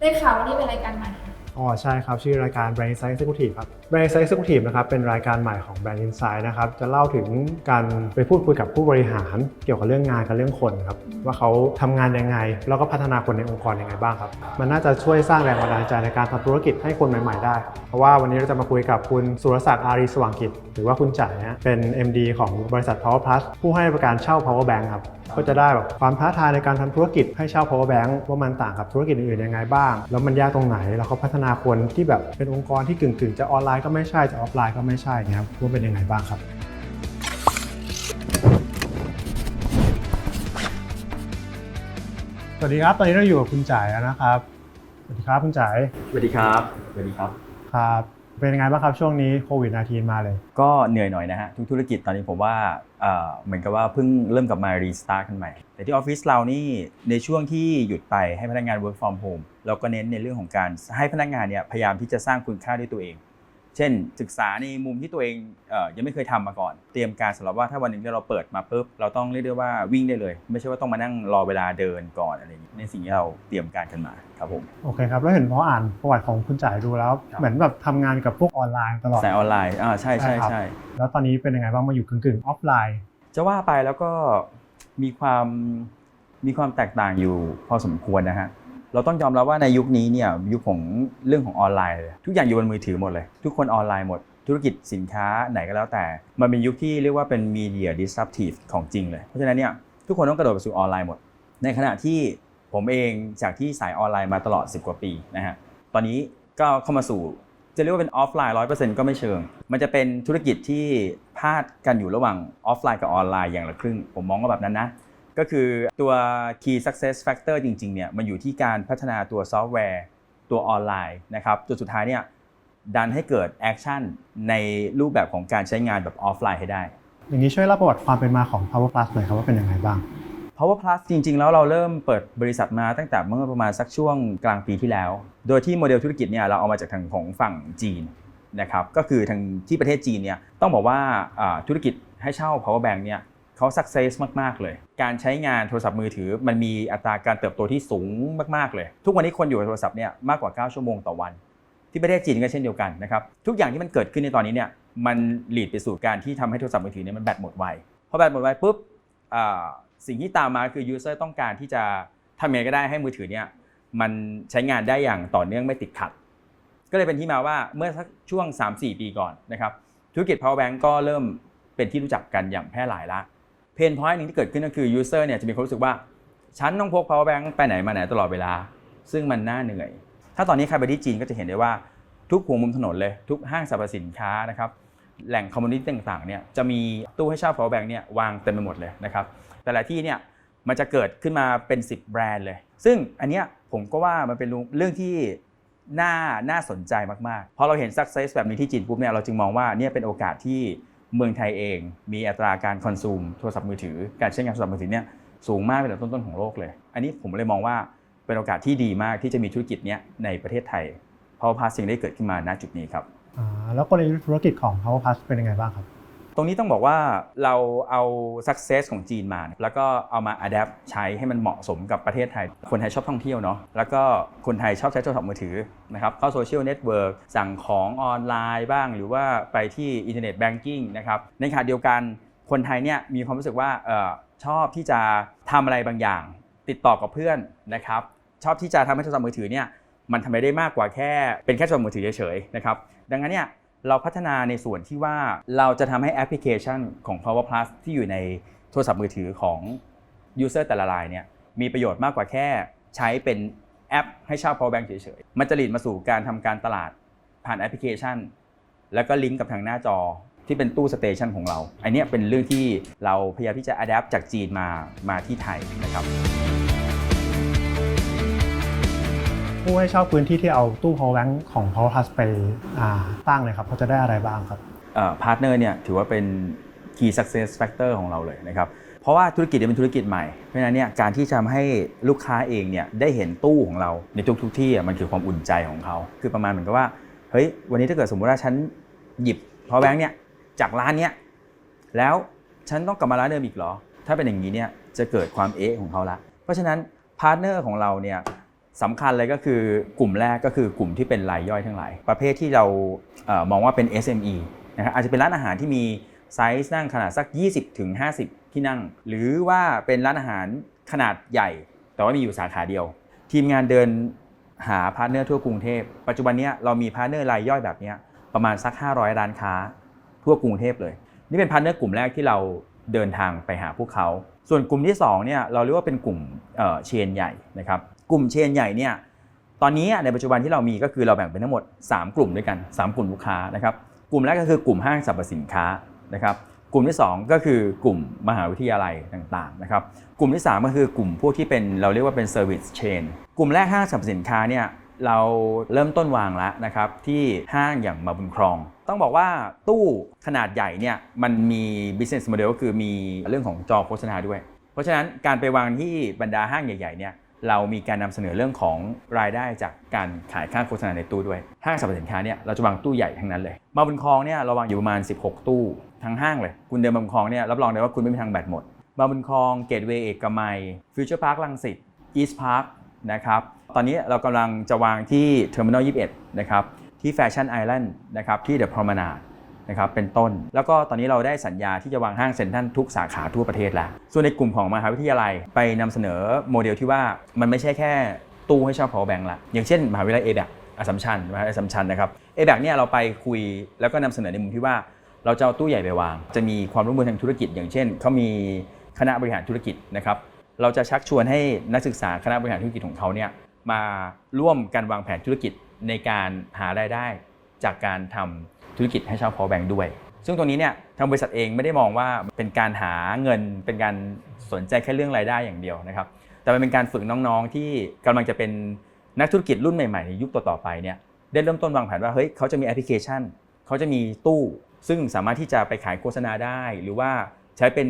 ได้ข่าวว่านี่เป็นรายการใหม่ อ๋อใช่ครับ ชื่อรายการ Brand Insight Executive ครับ Brand Insight Executive นะครับเป็นรายการใหม่ของ Brand Insight นะครับจะเล่าถึงการไปพูดคุยกับผู้บริหารเกี่ยวกับเรื่องงานกับเรื่องคนครับว่าเขาทำงานยังไง แล้วก็พัฒนาคนในองค์กรยังไงบ้างครับ มันน่าจะช่วยสร้างแรงบันดาลใจในการทำธุรกิจให้คนใหม่ ๆ ได้ครับเพราะว่าวันนี้เราจะมาคุยกับคุณสุรศักดิ์อารีสว่างกิจ หรือว่าคุณจ่ายนะเป็น MD ของบริษัท Power Plus ผู้ให้บริการเช่า Power Bank ครับก็จะได้แบบความท้าทายในการทำธุรกิจให้เช่า power bank ว่ามันต่างกับธุรกิจอื่นๆยังไงบ้าง แล้วมันยากตรงไหนแล้วเขาพัฒนาคนที่แบบเป็นองค์กรที่กึ่งๆ จะออนไลน์ก็ไม่ใช่จะออฟไลน์ก็ไม่ใช่นะครับว่าเป็นยังไงบ้างครับสวัสดีครับ ตอนนี้เราอยู่กับคุณจ่ายแล้วนะครับ สวัสดีครับคุณจ่ายสวัสดีครับ สวัสดีครับ ครับ เป็นยังไงบ้างครับช่วงนี้โควิด -19 มาเลย ก็เหนื่อยหน่อยนะฮะ ทุกธุรกิจตอนนี้ผมว่า เหมือนกับว่าเพิ่งเริ่มกลับมารีสตาร์ทกันใหม่ แต่ที่ออฟฟิศเรานี่ในช่วงที่หยุดไปให้พนักงาน work from home เราก็เน้นในเรื่องของการให้พนักงานเนี่ยพยายามที่จะสร้างคุณค่าด้วยตัวเอง เช่น ศึกษาในมุมที่ตัวเองเอ่อยังไม่เคยทำมาก่อน เตรียมการสำหรับว่าถ้าวันหนึ่งที่เราเปิดมาปุ๊บเราต้องเรียกได้ว่าวิ่งได้เลย ไม่ใช่ว่าต้องมานั่งรอเวลาเดินก่อนอะไรอย่างนี้ในสิ่งที่เราเตรียมการกันมาครับผมโอเคครับแล้วเห็นพออ่านประวัติของคุณจ่ายดูแล้วครับเหมือนแบบทำงานกับพวกออนไลน์ตลอดสายออนไลน์อ่าใช่ใช่ใช่ครับใช่แล้วตอนนี้เป็นยังไงบ้างมาอยู่กึ่งๆออฟไลน์ จะว่าไปแล้วก็มีความมีความแตกต่างอยู่พอสมควรนะฮะ เราต้องยอมรับว่าในยุคนี้เนี่ยยุคของเรื่องของออนไลน์เลยทุกอย่างอยู่บนมือถือหมดเลย ทุกคนออนไลน์หมด ธุรกิจสินค้าไหนก็แล้วแต่ มันเป็นยุคที่เรียกว่าเป็น media disruptive ของจริงเลย เพราะฉะนั้นเนี่ยทุกคนต้องกระโดดไปสู่ออนไลน์หมด ในขณะที่ผมเองจากที่สายออนไลน์มาตลอด 10 กว่าปีนะฮะตอนนี้ก็เข้ามาสู่จะเรียกว่าเป็นออฟไลน์ร้อยเปอร์เซ็นต์ก็ไม่เชิง มันจะเป็นธุรกิจที่พาดกันอยู่ระหว่างออฟไลน์กับออนไลน์อย่างละครึ่ง ผมมองว่าแบบนั้นนะ ก็คือตัว key success factor จริงๆเนี่ยมันอยู่ที่การพัฒนาตัวซอฟต์แวร์ ตัวออนไลน์นะครับจนสุดท้ายเนี่ยดันให้เกิดแอคชั่นในรูปแบบของการใช้งานแบบออฟไลน์ให้ได้ อย่างนี้ช่วยเล่าประวัติความเป็นมาของ Power Plus หน่อยครับว่าเป็นยังไงบ้าง Power Plus จริง ๆ แล้วเราเริ่มเปิดบริษัทมาตั้งแต่เมื่อประมาณสักช่วงกลางปีที่แล้ว โดยที่โมเดลธุรกิจเนี่ยเราเอามาจากทางของฝั่งจีนนะครับก็คือทางที่ประเทศจีนเนี่ยต้องบอกว่าอ่าธุรกิจให้เช่า Power Bank เนี่ย เขา success มาก ๆ เลย การใช้งานโทรศัพท์มือถือมันมีอัตราการเติบโตที่สูงมาก ๆ เลย ทุกวันนี้คนอยู่กับโทรศัพท์เนี่ยมากกว่า 9 ชั่วโมงต่อวัน ที่ประเทศจีนก็เช่นเดียวกันนะครับ ทุกอย่างที่มันเกิดขึ้นในตอนนี้เนี่ยมันหลีดไปสู่การที่ทำให้โทรศัพท์มือถือเนี่ยมันแบตหมดไวพอแบตหมดไวปุ๊บอ่าสิ่งที่ตามมาคือ user ต้องการที่จะทำยังไงก็ได้ให้มือถือเนี่ยมันใช้งานได้อย่างต่อเนื่องไม่ติดขัด ก็เลยเป็นที่มาว่าเมื่อสักช่วง 3-4 ปีก่อนนะครับธุรกิจ power bank ก็เริ่มเป็นที่รู้จักกันอย่างแพร่หลายละ นพอยต์หนึ่งที่เกิดขึ้นก็คือ user เนี่ยจะมีความรู้สึกว่าฉันต้องพก power bank ไปไหนมาไหนตลอดเวลา ซึ่งมันน่าเหนื่อย ถ้าตอนนี้ใครไปที่จีนก็จะเห็นได้ว่าทุกหัวมุมถนนเลยทุกห้างสรรพสินค้านะครับแหล่งคอมมูนิตี้ต่างๆเนี่ยจะมีตู้ให้เช่า power bank เนี่ยวางเต็มไปหมดเลยนะครับแต่ละที่เนี่ยมันจะเกิดขึ้นมาเป็น 10 แบรนด์เลย ซึ่งอันเนี้ยผมก็ว่ามันเป็นเรื่องที่น่าน่าสนใจมากๆพอเราเห็น success แบบนี้ที่จีนปุ๊บเนี่ยเราจึงมองว่าเนี่ยเป็นโอกาสที่ เมืองไทยเองมีอัตราการคอนซูมโทรศัพท์มือถือ การใช้งานโทรศัพท์มือถือเนี่ยสูงมากเป็นอันดับต้นๆของโลกเลย อันนี้ผมเลยมองว่าเป็นโอกาสที่ดีมากที่จะมีธุรกิจเนี้ยในประเทศไทยเพราะพาสิ่งได้เกิดขึ้นมาณจุดนี้ครับอ่าแล้วกลยุทธ์ธุรกิจของ Powerpass เป็นยังไงบ้างครับ ตรงนี้ต้องบอกว่าเราเอา success ของจีนมา แล้วก็เอามา adapt ใช้ให้มันเหมาะสมกับประเทศไทย คนไทยชอบท่องเที่ยวเนาะแล้วก็คนไทยชอบใช้โทรศัพท์มือถือนะครับเข้าโซเชียลเน็ตเวิร์กสั่งของออนไลน์บ้าง หรือว่าไปที่อินเทอร์เน็ตแบงกิ้งนะครับในขณะเดียวกันคนไทยเนี่ยมีความรู้สึกว่าออชอบที่จะทำอะไรบางอย่าง ติดต่อกับเพื่อนนะครับชอบที่จะทำให้โทรศัพท์มือถือเนี่ยมันทำไปได้มากกว่าแค่เป็นแค่โทรศัพท์มือถือเฉยๆนะครับดังนั้นเนี่ย เราพัฒนาในส่วนที่ว่าเราจะทำให้แอปพลิเคชันของ Power Plus ที่อยู่ในโทรศัพท์มือถือของ User แต่ละรายเนี่ยมีประโยชน์มากกว่าแค่ใช้เป็นแอปให้เช่า Power Bank เฉยๆ มันจะหลีดมาสู่การทำการตลาดผ่านแอปพลิเคชัน แล้วก็ลิงก์กับทางหน้าจอที่เป็นตู้สเตชันของเรา อันนี้เป็นเรื่องที่เราพยายามที่จะ adapt จากจีนมามาที่ไทยนะครับ ผู้ให้เช่าพื้นที่ที่เอาตู้ Power Bank ของ Power Plus ไปตั้งเลยครับเขาจะได้อะไรบ้างครับพาร์ทเนอร์เนี่ยถือว่าเป็น key success factor ของเราเลยนะครับเพราะว่าธุรกิจเนี่ยเป็นธุรกิจใหม่ เพราะฉะนั้นเนี่ยการที่จะทำให้ลูกค้าเองเนี่ยได้เห็นตู้ของเราในทุกๆที่มันคือความอุ่นใจของเขา คือประมาณเหมือนกับว่าเฮ้ยวันนี้ถ้าเกิดสมมุติว่าฉันหยิบ power bank เนี่ยจากร้านเนี้ยแล้วฉันต้องกลับมาร้านเดิมอีกเหรอ ถ้าเป็นอย่างนี้เนี่ยจะเกิดความเอ๊ะของเขาละ เพราะฉะนั้นพาร์ทเนอร์ของเราเนี่ย สำคัญเลยก็คือกลุ่มแรกก็คือกลุ่มที่เป็นรายย่อยทั้งหลาย ประเภทที่เรามองว่าเป็น SME นะครับอาจจะเป็นร้านอาหารที่มีไซส์นั่งขนาดสัก 20ถึง50ที่นั่ง หรือว่าเป็นร้านอาหารขนาดใหญ่ แต่ว่ามีอยู่สาขาเดียว ทีมงานเดินหาพาร์ทเนอร์ทั่วกรุงเทพ ปัจจุบันนี้เรามีพาร์ทเนอร์รายย่อยแบบนี้ประมาณสัก 500 ร้านค้าทั่วกรุงเทพเลย นี่เป็นพาร์ทเนอร์กลุ่มแรกที่เราเดินทางไปหาพวกเขา ส่วนกลุ่มที่2เนี่ยเราเรียกว่าเป็นกลุ่มเเชนใหญ่นะครับ กลุ่มเชนใหญ่เนี่ยตอนนี้ในปัจจุบันที่เรามีก็คือเราแบ่งเป็นทั้งหมด 3 กลุ่มด้วยกัน 3 กลุ่มลูกค้านะครับกลุ่มแรกก็คือกลุ่มห้างสรรพสินค้านะครับกลุ่มที่ 2 ก็คือกลุ่มมหาวิทยาลัยต่างๆนะครับกลุ่มที่ 3 ก็คือกลุ่มพวกที่เป็นเราเรียกว่าเป็น Service Chain กลุ่มแรกห้างสรรพสินค้าเนี่ยเราเริ่มต้นวางแล้วนะครับที่ห้างอย่างมาบุญครอง ต้องบอกว่าตู้ขนาดใหญ่เนี่ยมันมี business model ก็คือมีเรื่องของจอโฆษณาด้วย เพราะฉะนั้นการไปวางที่บรรดาห้างใหญ่ๆเนี่ย เรามีการนำเสนอเรื่องของรายได้จากการขายค่าโฆษณาในตู้ด้วยห้างสรรพสินค้าเนี่ยเราจะวางตู้ใหญ่ทั้งนั้นเลย มาบุญครองเนี่ยเราวางอยู่ประมาณ 16 ตู้ทั้งห้างเลย คุณเดินมาบุญครองเนี่ยรับรองได้ว่าคุณไม่มีทางแบตหมด มาบุญครองเกตเวย์เอกมัยฟิวเจอร์พาร์คลังสิตอีสต์พาร์คนะครับตอนนี้เรากำลังจะวางที่เทอร์มินอล21นะครับที่แฟชั่นไอแลนด์นะครับที่เดอะพรอมนาด นะครับเป็นต้น แล้วก็ตอนนี้เราได้สัญญาที่จะวางห้างเซ็นทรัลทุกสาขาทั่วประเทศแล้วส่วนในกลุ่มของมหาวิทยาลัยไปนำเสนอโมเดลที่ว่ามันไม่ใช่แค่ตู้ให้เช่า power bank ละอย่างเช่นมหาวิทยาลัยเอแบกอสัมชัญมหาวิทยาลัยอสัมชัญนะครับเอแบกเนี่ยเราไปคุยแล้วก็นำเสนอในมุมที่ว่าเราจะเอาตู้ใหญ่ไปวาง จะมีความร่วมมือทางธุรกิจ อย่างเช่นเขามีคณะบริหารธุรกิจนะครับเราจะชักชวนให้นักศึกษาคณะบริหารธุรกิจของเขาเนี่ยมาร่วมกันวางแผนธุรกิจในการหารายได้จากการทำ ธุรกิจให้เช่า power bank ด้วย ซึ่งตรงนี้เนี่ยทางบริษัทเองไม่ได้มองว่าเป็นการหาเงินเป็นการสนใจแค่เรื่องรายได้อย่างเดียวนะครับ แต่มันเป็นการฝึกน้องๆที่กำลังจะเป็นนักธุรกิจรุ่นใหม่ๆในยุคต่อๆไปเนี่ยได้เริ่มต้นวางแผนว่าเฮ้ยเขาจะมีแอปพลิเคชันเขาจะมีตู้ ซึ่งสามารถที่จะไปขายโฆษณาได้ หรือว่าใช้เป็น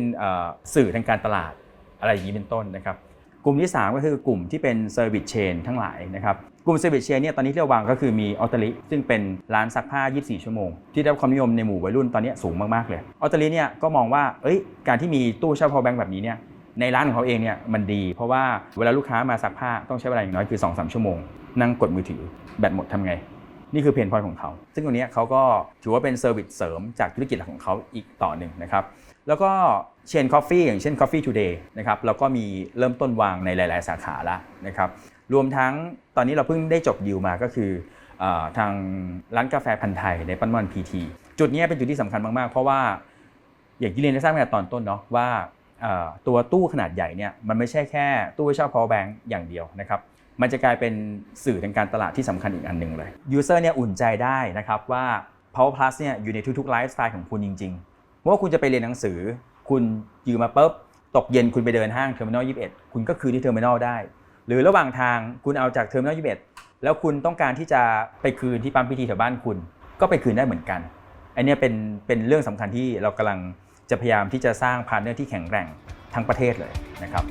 สื่อทางการตลาดอะไรอย่างนี้เป็นต้นนะครับ กลุ่มที่ 3 ก็คือกลุ่มที่เป็น Service Chain ทั้งหลายนะครับกลุ่ม Service Chain เนี่ยตอนนี้ที่เราวางก็คือมีออต l ลิซึ่งเป็นร้านซักผ้า 24 ชั่วโมง ที่ได้รับความนิยมในหมู่วัยรุ่นตอนนี้สูงมาก ๆ เลยออต l ลิเนี่ยก็มองว่าเอ้ยการที่มีตู้เช่า power bank แบบนี้เนี่ยในร้านของเขาเองเนี่ยมันดี เพราะว่าเวลาลูกค้ามาซักผ้าต้องใช้เวลาอย่างน้อยคือ 2-3 ชั่วโมง นั่งกดมือถือแบตหมดทำไง นี่คือเพนพอยของเขา ซึ่งตรงนี้เขาก็ถือว่าเป็นเซอร์วิสเสริมจากธุรกิจหลักของเขาอีกต่อหนึ่งนะครับ แล้วก็เชน Coffee อย่างเช่น Coffee Today นะครับเราก็มีเริ่มต้นวางในหลาย ๆ สาขาแล้วนะครับรวมทั้งตอนนี้เราเพิ่งได้จบดีลมาก็คืออทางร้านกาแฟพันธ์ไทยในปั้นวันพีทีจุดนี้เป็นจุดที่สำคัญมาก ๆ เพราะว่าอย่างที่เรียนได้ทราบมาตอนต้นเนาะว่าตัวตู้ขนาดใหญ่เนี่ยมันไม่ใช่แค่ตู้ไว้เช่า power bank อย่างเดียวนะครับมันจะกลายเป็นสื่อทางการตลาดที่สำคัญอีกอันหนึ่งเลยยูเซอร์เนี่ยอุ่นใจได้นะครับว่า Power Plus เนี่ยอยู่ในทุกๆไลฟ์สไตล์ของคุณจริง ๆ ไม่ว่าคุณจะไปเรียนหนังสือ คุณอยู่มาปุ๊บตกเย็นคุณไปเดินห้างเทอร์มินอล21คุณก็คืนที่เทอร์มินอลได้ หรือระหว่างทางคุณเอาจากเทอร์มินอล21แล้วคุณต้องการที่จะไปคืนที่ปั๊มพีทีแถวบ้านคุณ ก็ไปคืนได้เหมือนกัน อันนี้เป็นเป็นเรื่องสำคัญที่เรากำลังจะพยายามที่จะสร้างพาร์เนอร์ที่แข็งแกร่งทั้งประเทศเลยนะครับ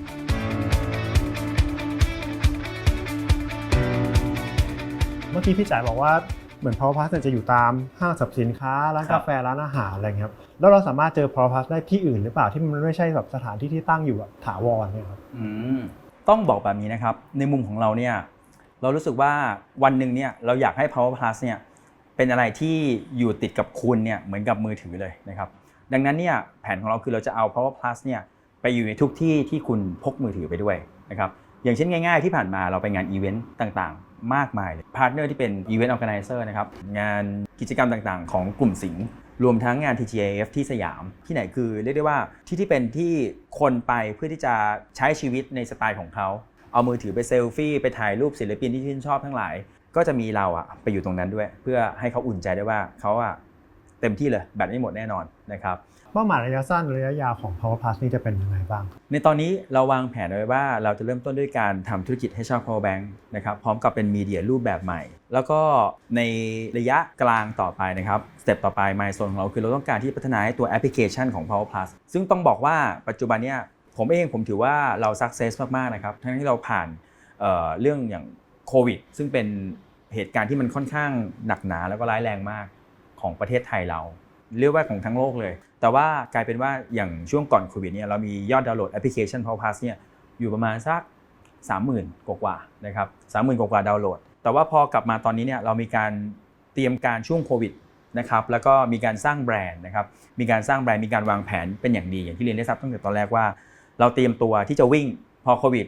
เมื่อกี้พี่จ๋าบอกว่า เหมือน Power Plus จะอยู่ตามห้างสรรพสินค้าร้านกาแฟร้านอาหารอะไรเงี้ยครับแล้วเราสามารถเจอ Power Plus ได้ที่อื่นหรือเปล่าที่มันไม่ใช่แบบสถานที่ที่ตั้งอยู่แบบถาวรเนี่ยครับอืมต้องบอกแบบนี้นะครับ ในมุมของเราเนี่ยเรารู้สึกว่าวันหนึ่งเนี่ยเราอยากให้ Power Plus เนี่ยเป็นอะไรที่อยู่ติดกับคุณเนี่ยเหมือนกับมือถือเลยนะครับดังนั้นเนี่ยแผนของเราคือเราจะเอา Power Plus เนี่ยไปอยู่ในทุกที่ที่คุณพกมือถือไปด้วยนะครับอย่างเช่นง่าย ๆ ที่ผ่านมาเราไปงานอีเวนต์ต่างๆ มากมายเลยพาร์ทเนอร์ที่เป็นอีเวนต์ออแกไนเซอร์นะครับ งานกิจกรรมต่างๆ ของกลุ่มสิงห์รวมทั้งงาน TGIF ที่สยามที่ไหนคือเรียกได้ว่าที่ที่เป็นที่คนไปเพื่อที่จะใช้ชีวิตในสไตล์ของเขา เอามือถือไปเซลฟี่ไปถ่ายรูปศิลปินที่ชื่นชอบทั้งหลาย ก็จะมีเราอะไปอยู่ตรงนั้นด้วย เพื่อให้เขาอุ่นใจได้ว่าเขาอะเต็มที่เลยแบตไม่หมดแน่นอนนะครับ เป้าหมายระยะสั้นระยะยาวของ Power Plus นี่จะเป็นยังไงบ้าง ในตอนนี้เราวางแผนไว้ว่าเราจะเริ่มต้นด้วยการทำธุรกิจให้เช่า power bank นะครับพร้อมกับเป็นมีเดียรูปแบบใหม่ แล้วก็ในระยะกลางต่อไปนะครับสเต็ปต่อไปมายโซนของเราคือเราต้องการที่พัฒนาให้ตัวแอปพลิเคชันของ power plus ซึ่งต้องบอกว่าปัจจุบันเนี่ยผมเองผมถือว่าเรา success มากๆนะครับทั้งที่เราผ่านเเรื่องอย่างโควิดซึ่งเป็นเหตุการณ์ที่มันค่อนข้างหนักหนาแล้วก็ร้ายแรงมากของประเทศไทยเรา เรียกว่าของทั้งโลกเลย แต่ว่ากลายเป็นว่าอย่างช่วงก่อนโควิดเนี่ยเรามียอดดาวน์โหลดแอปพลิเคชัน Power Pass เนี่ยอยู่ประมาณสัก30,000 กว่าๆนะครับ30,000กว่าดาวน์โหลด แต่ว่าพอกลับมาตอนนี้เนี่ยเรามีการเตรียมการช่วงโควิดนะครับแล้วก็มีการสร้างแบรนด์นะครับมีการสร้างแบรนด์มีการวางแผนเป็นอย่างดีอย่างที่เรียนได้ทราบตั้งแต่ตอนแรกว่า เราเตรียมตัวที่จะวิ่งพอโควิด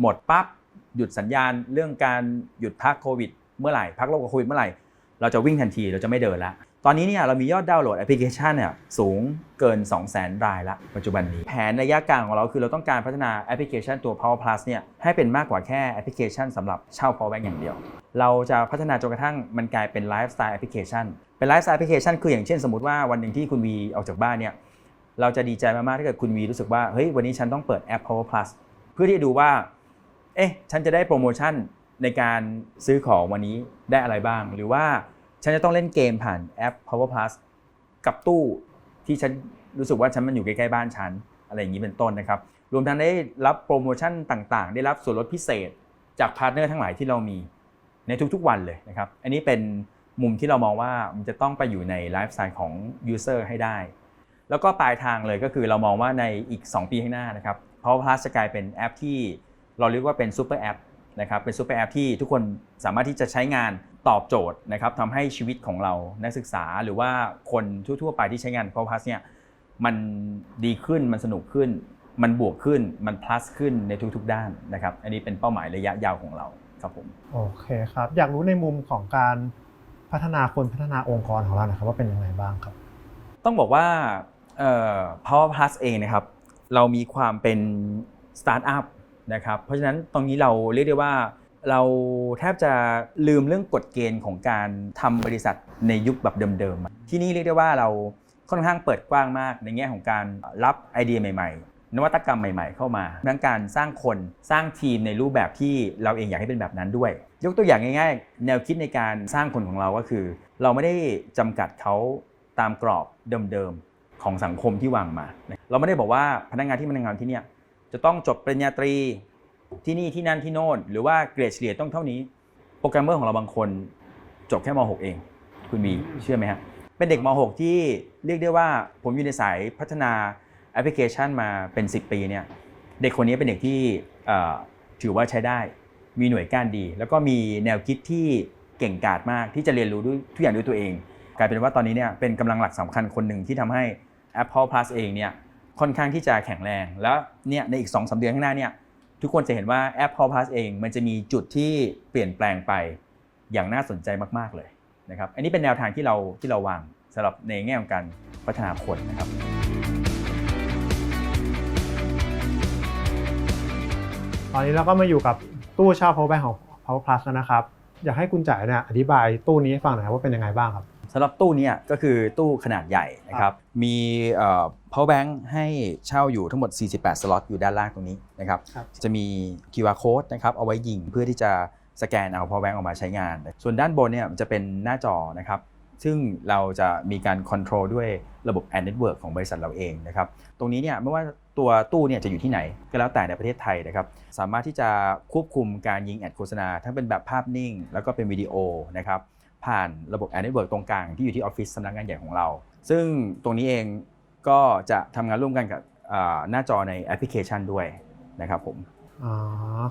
หมดปั๊บหยุดสัญญาณเรื่องการหยุดพักโควิดเมื่อไหร่พักโรคกับโควิดเมื่อไหร่เราจะวิ่งทันทีเราจะไม่เดินละ ตอนนี้เนี่ยเรามียอดดาวน์โหลดแอปพลิเคชันเนี่ยสูงเกิน 2 0 0 0 0 0 รายละปัจจุบันนี้ แผนระยะกลางของเราคือเราต้องการพัฒนาแอปพลิเคชันตัว Power Plus เนี่ยให้เป็นมากกว่าแค่แอปพลิเคชันสำหรับเช่า Power Bank อย่างเดียว เราจะพัฒนาจนกระทั่งมันกลายเป็นไลฟ์สไตล์แอปพลิเคชันเป็นไลฟ์สไตล์แอปพลิเคชันคืออย่างเช่นสมมติว่าวันหนึ่งที่คุณวีออกจากบ้านเนี่ยเราจะดีใจมากๆถ้าเกิดคุณวีรู้สึกว่าเฮ้ยวันนี้ฉันต้องเปิดแอป Power Plus เพื่อที่จะดูว่าเอ๊ะฉันจะได้โปรโมชั่นในการซื้อของวันนี้ได้อะไรบ้าง หรือว่า ฉันจะต้องเล่นเกมผ่านแอป Power Plus กับตู้ที่ฉันรู้สึกว่าฉันมันอยู่ใกล้ๆบ้านฉันอะไรอย่างนี้เป็นต้นนะครับ รวมทั้งได้รับโปรโมชั่นต่างๆ ได้รับส่วนลดพิเศษจากพาร์ทเนอร์ทั้งหลายที่เรามีในทุกๆวันเลยนะครับ อันนี้เป็นมุมที่เรามองว่ามันจะต้องไปอยู่ในไลฟ์สไตล์ของ User ให้ได้ แล้วก็ปลายทางเลยก็คือเรามองว่าในอีก 2 ปีข้างหน้านะครับ Power Plus จะกลายเป็นแอปที่เราเรียกว่าเป็นซูเปอร์แอปนะครับ เป็นซูเปอร์แอปที่ทุกคนสามารถที่จะใช้งาน ตอบโจทย์นะครับทำให้ชีวิตของเรานักศึกษาหรือว่าคนทั่วๆไปที่ใช้งาน Power Plus เนี่ยมันดีขึ้นมันสนุกขึ้น มันบวกขึ้นมัน plus ขึ้นในทุกๆ ด้านนะครับ อันนี้เป็นเป้าหมายระยะยาวของเราครับผมโอเคครับ อยากรู้ในมุมของการพัฒนาคนพัฒนาองค์กรของเราหนะครับว่าเป็นยังไงบ้างครับ ต้องบอกว่าเอ่อ Power Plus เองนะครับ เรามีความเป็นสตาร์ทอัพนะครับ เพราะฉะนั้นตรงนี้เราเรียกได้ว่า เราแทบจะลืมเรื่องกฎเกณฑ์ของการทำบริษัทในยุคแบบเดิมๆ ที่นี่เรียกได้ว่าเราค่อนข้างเปิดกว้างมากในแง่ของการรับไอเดียใหม่ๆ นวัตกรรมใหม่ๆ เข้ามาทั้งการสร้างคนสร้างทีมในรูปแบบที่เราเองอยากให้เป็นแบบนั้นด้วย ยกตัวอย่างง่าย ๆ แนวคิดในการสร้างคนของเราก็คือ เราไม่ได้จำกัดเขาตามกรอบเดิมๆของสังคมที่วางมา เราไม่ได้บอกว่าพนักงานที่มาทำงานที่นี่จะต้องจบปริญญาตรี ที่นี่ที่นั่นที่โน่นหรือว่าเกรดเฉลี่ยต้องเท่านี้ โปรแกรมเมอร์ของเราบางคนจบแค่ม .6 เอง คุณบีเชื่อไหมฮะเป็นเด็กม .6 ที่เรียกได้ว่าผมอยู่ในสายพัฒนาแอปพลิเคชันมาเป็น 10 ปีเนี่ยเด็กคนนี้เป็นเด็กที่เอ่อถือว่าใช้ได้ มีหน่วยก้านดี แล้วก็มีแนวคิดที่เก่งกาจมากที่จะเรียนรู้ด้วยทุกอย่างด้วยตัวเอง กลายเป็นว่าตอนนี้เนี่ยเป็นกำลังหลักสำคัญคนหนึ่งที่ทำให้ Apple Plus เองเนี่ยค่อนข้างที่จะแข็งแรง แล้วเนี่ยในอีก2อสเดือนข้างหน้าเนี่ย ทุกคนจะเห็นว่า Apple Plus เอง มันจะมีจุดที่เปลี่ยนแปลงไปอย่างน่าสนใจมาก ๆ เลยนะครับ อันนี้เป็นแนวทางที่เราที่เราวางสำหรับในแง่ของการพัฒนาคนนะครับ ตอนนี้เราก็มาอยู่กับตู้เช่า power bank ของ power plus แล้วนะครับ อยากให้คุณจ่ายเนี่ยอธิบายตู้นี้ให้ฟังหน่อยครับว่าเป็นยังไงบ้างครับำหรับตู้เนี้ก็คือตู้ขนาดใหญ่นะครับ มีเอ่อ power bank ให้เช่าอยู่ทั้งหมด 48 สล็อตอยู่ด้านล่างตรงนี้นะครับครับจะมี QR code นะครับเอาไว้ยิงเพื่อที่จะสแกนเอา power bank ออกมาใช้งาน ส่วนด้านบนเนี่ยมันจะเป็นหน้าจอนะครับ ซึ่งเราจะมีการค o n t r o l ด้วยระบบ Ad Network ของบริษัทเราเองนะครับ ตรงนี้เนี่ยไม่ว่าตัวตู้เนี่ยจะอยู่ที่ไหนก็แล้วแต่ในประเทศไทยนะครับสามารถที่จะควบคุมการยิงแอดโฆษณาทั้งเป็นแบบภาพนิ่ง แล้วก็เป็นวิดีโอนะครับ ผ่านระบบ Ad Network ตรงกลางที่อยู่ที่ออฟฟิศสำนักงานใหญ่ของเรา ซึ่งตรงนี้เองก็จะทำงานร่วมกันกับอ่าหน้าจอในแอปพลิเคชันด้วยนะครับผมอ๋อ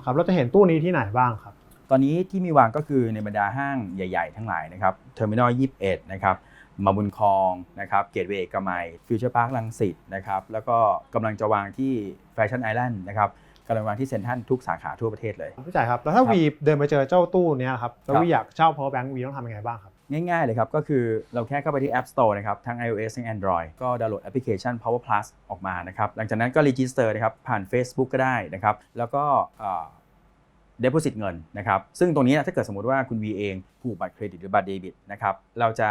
ครับเราจะเห็นตู้นี้ที่ไหนบ้างครับ ตอนนี้ที่มีวางก็คือในบรรดาห้างใหญ่ ๆ ทั้งหลายนะครับเทอร์มินอล21นะครับมาบุญคลองนะครับเกตเวย์เอกมัยฟิวเจอร์พาร์คลังสิตนะครับแล้วก็กำลังจะวางที่แฟชั่นไอแลนด์นะครับ กำลังวางที่เซ็นทรัลทุกสาขาทั่วประเทศเลย พี่จ่ายครับ แล้วถ้าครับวีเดินไปเจอเจ้าตู้เนี้ยครับ แล้วครับวีอยากเช่า power bank วีต้องทำยังไงบ้างครับ ง่ายๆเลยครับ ก็คือเราแค่เข้าไปที่ App Store นะครับ ทั้ง iOS ทั้ง Android ก็ดาวน์โหลดแอปพลิเคชัน Power Plus ออกมานะครับ หลังจากนั้นก็ Register นะครับ ผ่าน Facebook ก็ได้นะครับ แล้วก็เอ่อ Deposit เงินนะครับ ซึ่งตรงนี้ถ้าเกิดสมมติว่าคุณวีเองผูกบัตรเครดิตหรือบัตรเดบิตนะครับ เราจะ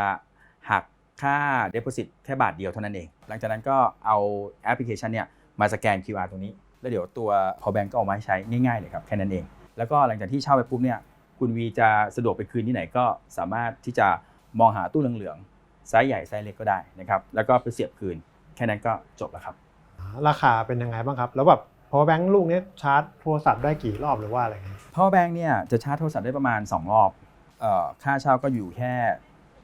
หักค่า Deposit แค่บาทเดียวเท่านั้นเอง หลังจากนั้นก็เอาแอปพลิเคชันเนี่ยมาสแกน QR ตรงนี้ แล้วเดี๋ยวตัว Power Bank ก็ออกมาให้ใช้ง่ายๆเลยครับแค่นั้นเอง แล้วก็หลังจากที่เช่าไปปุ๊บเนี่ยคุณวีจะสะดวกไปคืนที่ไหนก็สามารถที่จะมองหาตู้เหลืองๆไซส์ใหญ่ไซส์เล็กก็ได้นะครับแล้วก็ไปเสียบคืน แค่นั้นก็จบแล้วครับ ราคาเป็นยังไงบ้างครับ แล้วแบบ power bank ลูกนี้ชาร์จโทรศัพท์ได้กี่รอบหรือว่าอะไรเงี้ย Power Bank เนี่ยจะชาร์จโทรศัพท์ได้ประมาณ 2 รอบเอ่อค่าเช่าก็อยู่แค่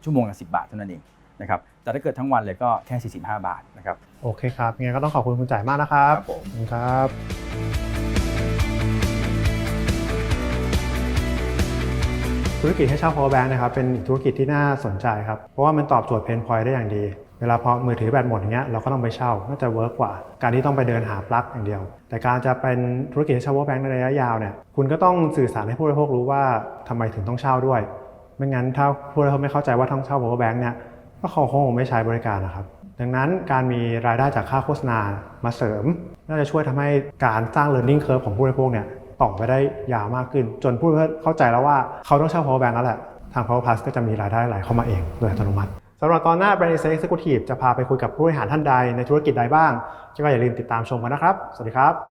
ชั่วโมงละ10บาทเท่านั้นเองนะครับ แต่ถ้าเกิดทั้งวันเลยก็แค่ 45 บาทนะครับ โอเคครับงั้นก็ต้องขอบคุณคุณจ่ายมากนะครับครับครับ ธุรกิจให้เช่า power bank นะครับเป็นธุรกิจที่น่าสนใจครับ เพราะว่ามันตอบโจทย์เพนพอยได้อย่างดี เวลาพอมือถือแบตหมดอย่างเงี้ยเราก็ต้องไปเช่าน่าจะเวิร์กกว่า การที่ต้องไปเดินหาปลั๊กอย่างเดียว แต่การจะเป็นธุรกิจให้เช่า power bank ในระยะยาวเนี่ยคุณก็ต้องสื่อสารให้ผู้บริโภครู้ว่าทำไมถึงต้องเช่าด้วย ไม่งั้นถ้าผู้บริโภคไม่เข้าใจว่าต้องเช่า power bank เนี่ย ก็เขาคงไม่ใช้บริการนะครับ ดังนั้นการมีรายได้จากค่าโฆษณามาเสริม น่าจะช่วยทำให้การสร้าง learning curve ของผู้บริโภคเนี่ยต่อไปได้ยาวมากขึ้น จนผู้บริโภคเข้าใจแล้วว่าเขาต้องเช่า power bank แล้วแหละ ทาง power plus ก็จะมีรายได้ไหลเข้ามาเองโดยอัตโนมัติสำหรับตอนหน้า Brand Insight Executive จะพาไปคุยกับผู้บริหารท่านใดในธุรกิจใดบ้างก็อย่าลืมติดตามชมกันนะครับ สวัสดีครับ